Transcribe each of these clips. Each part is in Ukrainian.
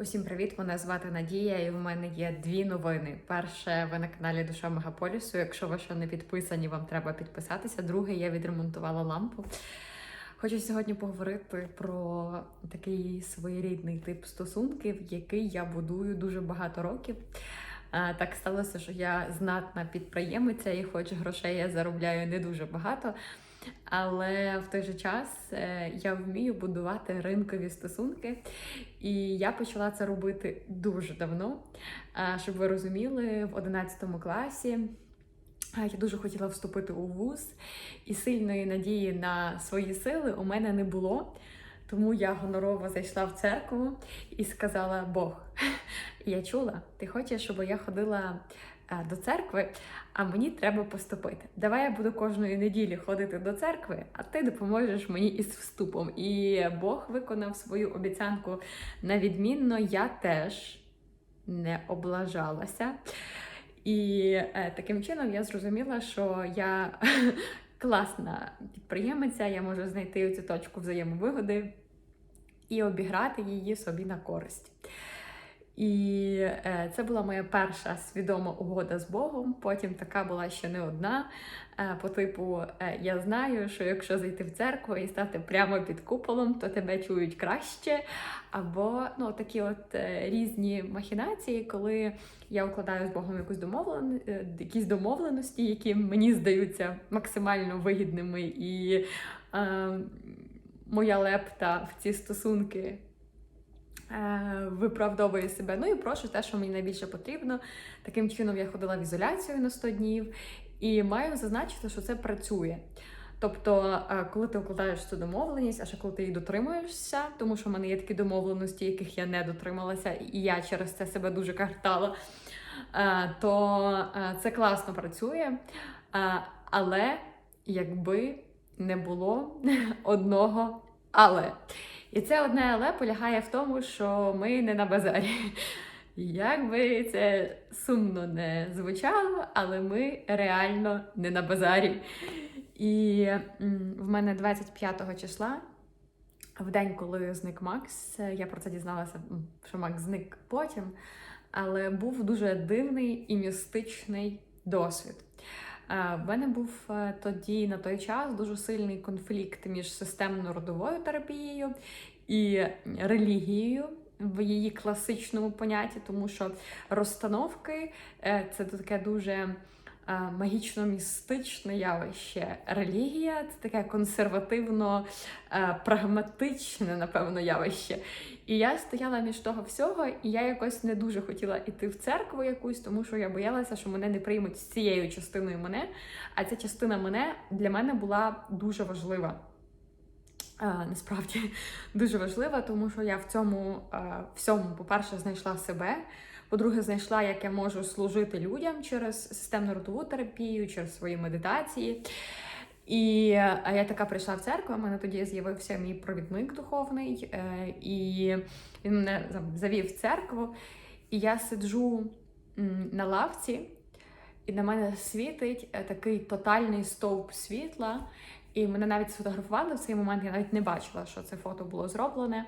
Усім привіт! Мене звати Надія, і в мене є дві новини. Перше, ви на каналі Душа Мегаполісу. Якщо ви ще не підписані, вам треба підписатися. Друге, я відремонтувала лампу. Хочу сьогодні поговорити про такий своєрідний тип стосунків, який я будую дуже багато років. Так сталося, що я знатна підприємиця, і хоч грошей я заробляю не дуже багато. Але в той же час е, я вмію будувати ринкові стосунки, і я почала це робити дуже давно. Щоб ви розуміли, в 11 класі я дуже хотіла вступити у вуз, і сильної надії на свої сили у мене не було. Тому я гонорово зайшла в церкву і сказала: Бог, я чула, ти хочеш, щоб я ходила е, до церкви, а мені треба поступити. Давай я буду кожної неділі ходити до церкви, а ти допоможеш мені із вступом. І Бог виконав свою обіцянку на відмінно. Я теж не облажалася. І е, таким чином я зрозуміла, що я класна підприємиця, я можу знайти цю точку взаємовигоди і обіграти її собі на користь. І е, це була моя перша свідома угода з Богом. Потім така була ще не одна. Е, по типу, е, я знаю, що якщо зайти в церкву і стати прямо під куполом, то тебе чують краще. Або ну, такі от різні махінації, коли я укладаю з Богом якусь домовлен... якісь домовленості, які мені здаються максимально вигідними, і е, моя лепта в ці стосунки е, виправдовує себе. Ну і прошу те, що мені найбільше потрібно. Таким чином я ходила в ізоляцію на 100 днів і маю зазначити, що це працює. Тобто, е, коли ти укладаєш цю домовленість, а ще коли ти її дотримуєшся, тому що в мене є такі домовленості, яких я не дотрималася, і я через це себе дуже картала, е, то це класно працює. Але якби не було одного але. І це одне але полягає в тому, що ми не на базарі. Як би це сумно не звучало, але ми реально не на базарі. І в мене 25 числа, в день, коли зник Макс, я про це дізналася, що Макс зник потім, але був дуже дивний і містичний досвід. Е, В мене був е, тоді на той час дуже сильний конфлікт між системно-родовою терапією і релігією в її класичному понятті, тому що розстановки е, це таке дуже магічно-містичне явище. Релігія це таке консервативно-прагматичне, напевно, явище. І я стояла між того всього, і я якось не дуже хотіла йти в церкву якусь, тому що я боялася, що мене не приймуть з цією частиною мене. А ця частина мене для мене була дуже важлива. А, насправді дуже важлива, тому що я в цьому всьому, по-перше, знайшла себе. По-друге, знайшла, як я можу служити людям через системну ротову терапію, через свої медитації. І я така прийшла в церкву, у мене тоді з'явився мій провідник духовний, е, і він мене завів в церкву, і я сиджу на лавці, і на мене світить е, такий тотальний стовп світла. І мене навіть сфотографували в цей момент, я навіть не бачила, що це фото було зроблене.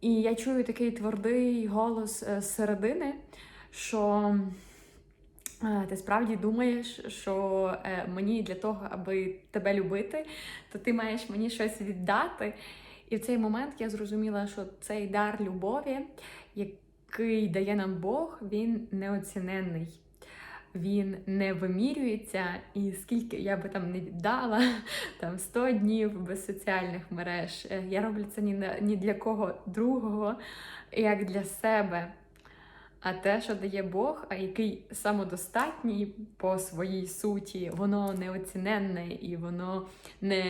І я чую такий твердий голос е, з середини, що е, ти справді думаєш, що е, мені для того, аби тебе любити, то ти маєш мені щось віддати. І в цей момент я зрозуміла, що цей дар любові, який дає нам Бог, він неоціненний. Він не вимірюється, і скільки я би там не віддала, там 100 днів без соціальних мереж. е, Я роблю це ні, на, ні для кого другого, як для себе. А те, що дає Бог, а який самодостатній по своїй суті, воно неоціненне і воно не,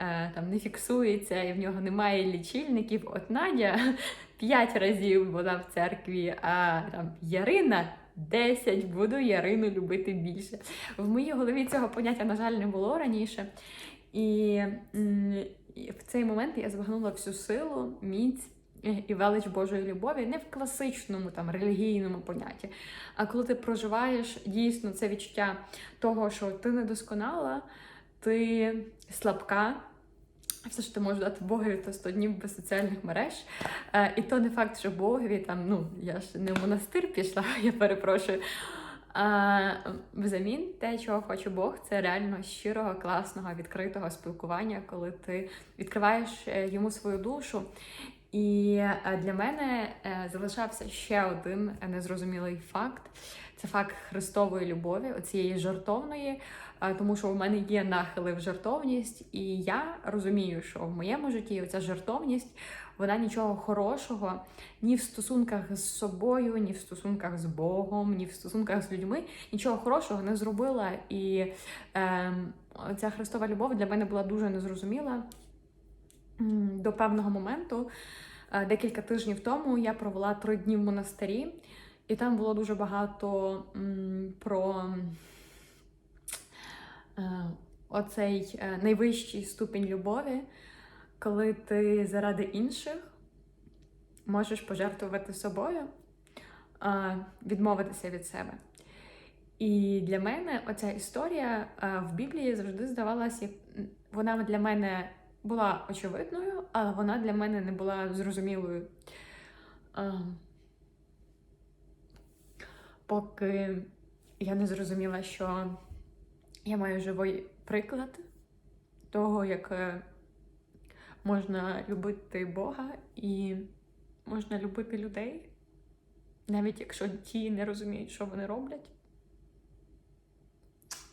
е, там, не фіксується, і в нього немає лічильників. От Надя п'ять разів була в церкві, а там Ярина 10, буду Ярину любити більше. В моїй голові цього поняття, на жаль, не було раніше. І, в цей момент я збагнула всю силу, міць і велич Божої любові не в класичному там релігійному понятті. А коли ти проживаєш дійсно це відчуття того, що ти недосконала, ти слабка, все, що ти можеш дати Богові, то 100 днів без соціальних мереж. Е, і то не факт, що Богові там, ну, я ж не в монастир пішла, я перепрошую. А, взамін, те, чого хоче Бог, це реально щирого, класного, відкритого спілкування, коли ти відкриваєш е, йому свою душу. І е, для мене е, залишався ще один незрозумілий факт: це факт Христової любові, оцієї жартовної, е, тому що у мене є нахили в жартовність, і я розумію, що в моєму житті оця жартовність вона нічого хорошого ні в стосунках з собою, ні в стосунках з Богом, ні в стосунках з людьми нічого хорошого не зробила. І е, ця Христова любов для мене була дуже незрозуміла до певного моменту. Декілька тижнів тому я провела три дні в монастирі, і там було дуже багато про оцей е, найвищий ступінь любові, коли ти заради інших можеш пожертвувати собою, е, відмовитися від себе. І для мене оця історія е, в Біблії завжди здавалася, вона для мене була очевидною, але вона для мене не була зрозумілою. Е, Поки я не зрозуміла, що я маю живий приклад того, як е, можна любити Бога і можна любити людей, навіть якщо ті не розуміють, що вони роблять.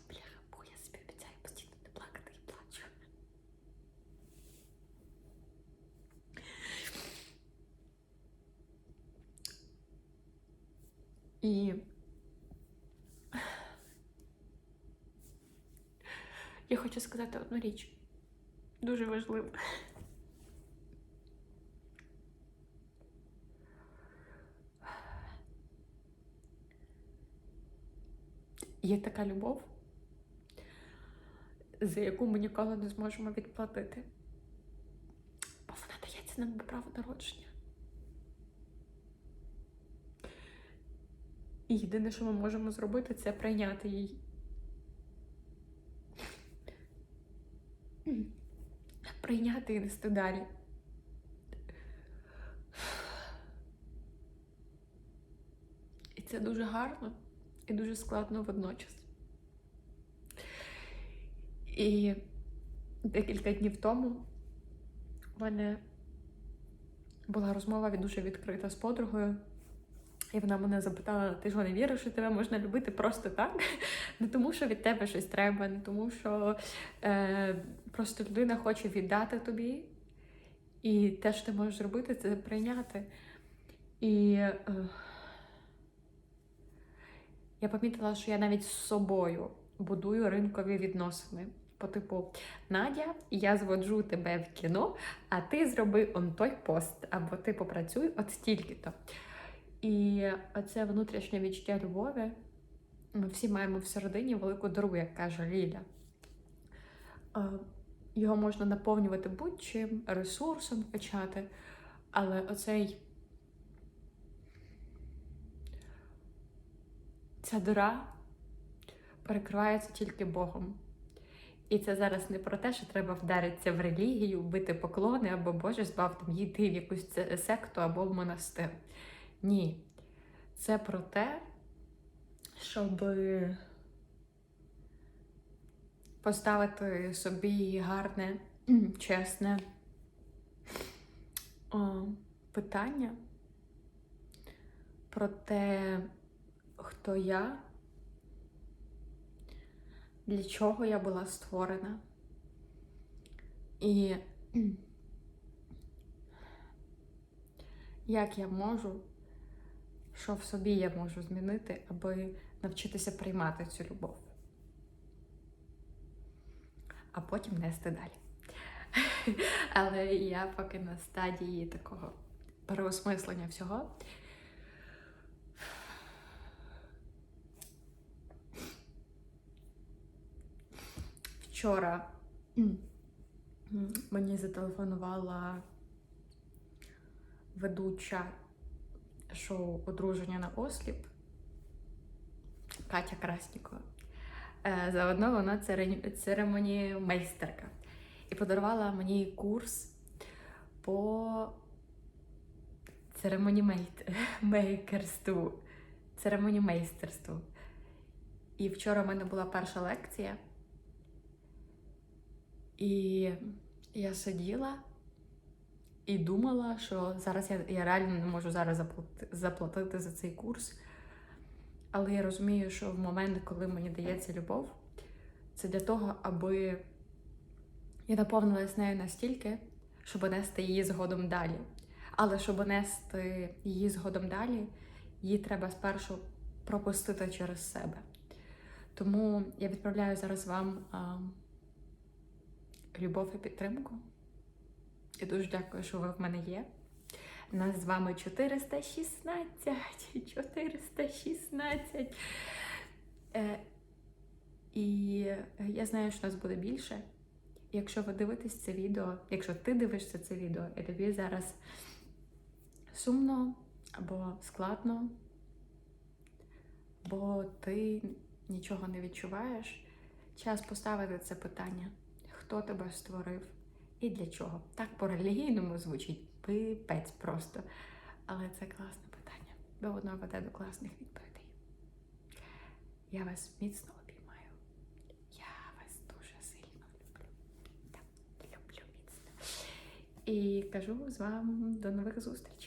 Бляха, бо я собі обіцяю постійно не плакати і плачу. І я хочу сказати одну річ. Дуже важливу. Є така любов, за яку ми ніколи не зможемо відплатити. Бо вона дається нам по праву народження. І єдине, що ми можемо зробити, це прийняти її. Прийняти і нести далі. І це дуже гарно і дуже складно водночас. І декілька днів тому в мене була розмова дуже відкрита з подругою. І вона мене запитала: ти ж не віриш, що тебе можна любити просто так? Не тому, що від тебе щось треба, не тому, що е, просто людина хоче віддати тобі, і те, що ти можеш зробити, це прийняти. І е, я помітила, що я навіть з собою будую ринкові відносини. По типу, Надя, я зводжу тебе в кіно, а ти зроби он той пост, або ти попрацюй от стільки-то. І оце внутрішнє відчуття любові. Ми всі маємо всередині велику дорогу, як каже Ліля. Його можна наповнювати будь-чим, ресурсом качати, але оцей ця дира перекривається тільки Богом. І це зараз не про те, що треба вдаритися в релігію, бити поклони або Боже, збав там йти в якусь секту або в монастир. Ні. Це про те, щоб поставити собі гарне, чесне о, питання про те, хто я, для чого я була створена. І як я можу, що в собі я можу змінити, аби навчитися приймати цю любов. А потім нести далі. Але я поки на стадії такого переосмислення всього. Вчора мені зателефонувала ведуча шоу Одруження на осліп Катя Краснікова. Е, Заодно вона церемонії майстерка. і подарувала мені курс по церемонімейкерству, церемонімейстерству. І вчора в мене була перша лекція. І я сиділа і думала, що зараз я, я реально не можу зараз заплати, заплатити за цей курс. Але я розумію, що в момент, коли мені дається любов, це для того, аби я наповнилась нею настільки, щоб нести її згодом далі. Але щоб нести її згодом далі, її треба спершу пропустити через себе. Тому я відправляю зараз вам а, любов і підтримку. І дуже дякую, що ви в мене є. Нас з вами 416. 416. Е, і я знаю, що нас буде більше. Якщо ви дивитесь це відео, якщо ти дивишся це відео, і тобі зараз сумно або складно, бо ти нічого не відчуваєш, час поставити це питання: хто тебе створив і для чого? Так по-релігійному звучить пипець просто. Але це класне питання, бо воно веде до класних відповідей. Я вас міцно обіймаю. Я вас дуже сильно люблю. Так, люблю міцно. І кажу з вами до нових зустрічей.